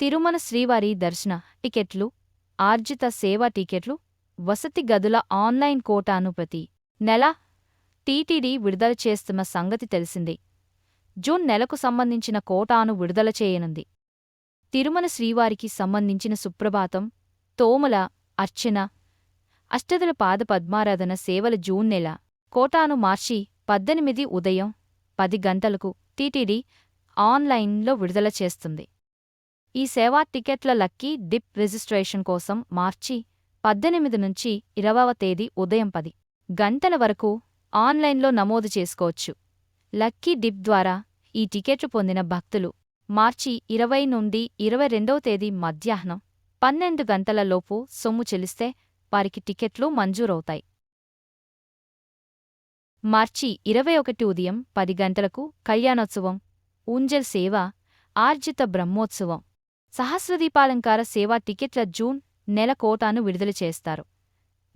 తిరుమల శ్రీవారి దర్శన టికెట్లు ఆర్జిత సేవా టికెట్లు వసతి గదుల ఆన్లైన్ కోటాను ప్రతి నెల టీటీడీ విడుదల చేస్తున్న సంగతి తెలిసిందే. జూన్ నెలకు సంబంధించిన కోటాను విడుదల చేయనుంది. తిరుమల శ్రీవారికి సంబంధించిన సుప్రభాతం తోముల అర్చన అష్టదుల పాద పద్మారాధన సేవల జూన్ నెల కోటాను మార్చి పద్దెనిమిది ఉదయం పది గంటలకు టీటీడీ ఆన్లైన్లో విడుదల చేస్తుంది. ఈ సేవా టికెట్ల లక్కీ డిప్ రిజిస్ట్రేషన్ కోసం మార్చి పద్దెనిమిది నుంచి ఇరవవ తేదీ ఉదయం పది గంటల వరకు ఆన్లైన్లో నమోదు చేసుకోవచ్చు. లక్కీ డిప్ ద్వారా ఈ టికెట్లు పొందిన భక్తులు మార్చి ఇరవై నుండి ఇరవై రెండవ తేదీ మధ్యాహ్నం పన్నెండు గంటలలోపు సొమ్ము చెల్లిస్తే వారికి టికెట్లు మంజూరవుతాయి. మార్చి ఇరవై ఒకటి ఉదయం పది గంటలకు కళ్యాణోత్సవం ఊంజల్ సేవ ఆర్జిత బ్రహ్మోత్సవం సహస్రదీపాలంకార సేవా టికెట్ల జూన్ నెల కోటాను విడుదల చేస్తారు.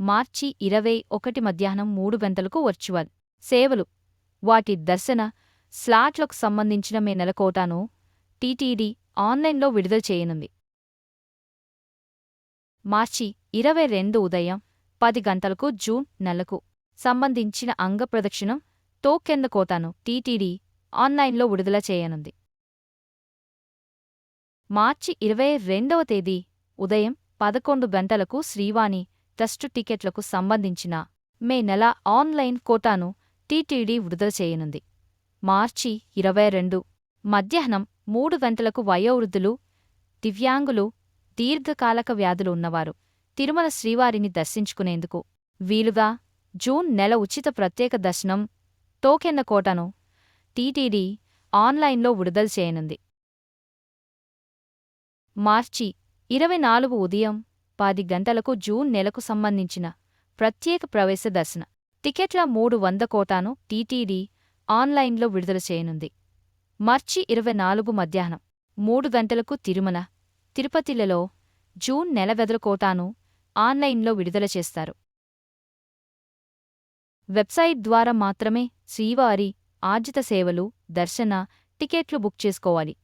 మార్చి ఇరవై ఒకటి మధ్యాహ్నం మూడు గంటలకు వర్చువల్. సేవలు. వాటి దర్శన స్లాట్లకు సంబంధించిన మే నెల కోటాను టీటీడీ ఆన్లైన్లో విడుదల చేయనుంది. మార్చి ఇరవై రెండు ఉదయం పది గంటలకు జూన్ నెలకు సంబంధించిన అంగ ప్రదక్షిణం టోకెన్ల కోటాను టీటీడీ ఆన్లైన్లో విడుదల చేయనుంది. మార్చి ఇరవై రెండవ తేదీ ఉదయం పదకొండు గంటలకు శ్రీవాణి ట్రస్టు టికెట్లకు సంబంధించిన మే నెల ఆన్లైన్ కోటాను టీటీడీ విడుదల చేయనుంది. మార్చి ఇరవై రెండు మధ్యాహ్నం మూడు గంటలకు వయోవృద్ధులు దివ్యాంగులు దీర్ఘకాలక వ్యాధులు ఉన్నవారు తిరుమల శ్రీవారిని దర్శించుకునేందుకు వీలుగా జూన్ నెల ఉచిత ప్రత్యేక దర్శనం టోకెన్న కోటను టీటీడీ ఆన్లైన్లో విడుదల చేయనుంది. మార్చి ఇరవై నాలుగు ఉదయం పది గంటలకు జూన్ నెలకు సంబంధించిన ప్రత్యేక ప్రవేశ దర్శన. టికెట్ల మూడు వంద కోటాను టీటీడీ ఆన్లైన్లో విడుదల చేయనుంది. మార్చి ఇరవై నాలుగు మధ్యాహ్నం మూడు గంటలకు తిరుమల తిరుపతిలలో జూన్ నెల వెదల కోటాను ఆన్లైన్లో విడుదల చేస్తారు. వెబ్సైట్ ద్వారా మాత్రమే శ్రీవారి ఆర్జిత సేవలు దర్శన టికెట్లు బుక్ చేసుకోవాలి.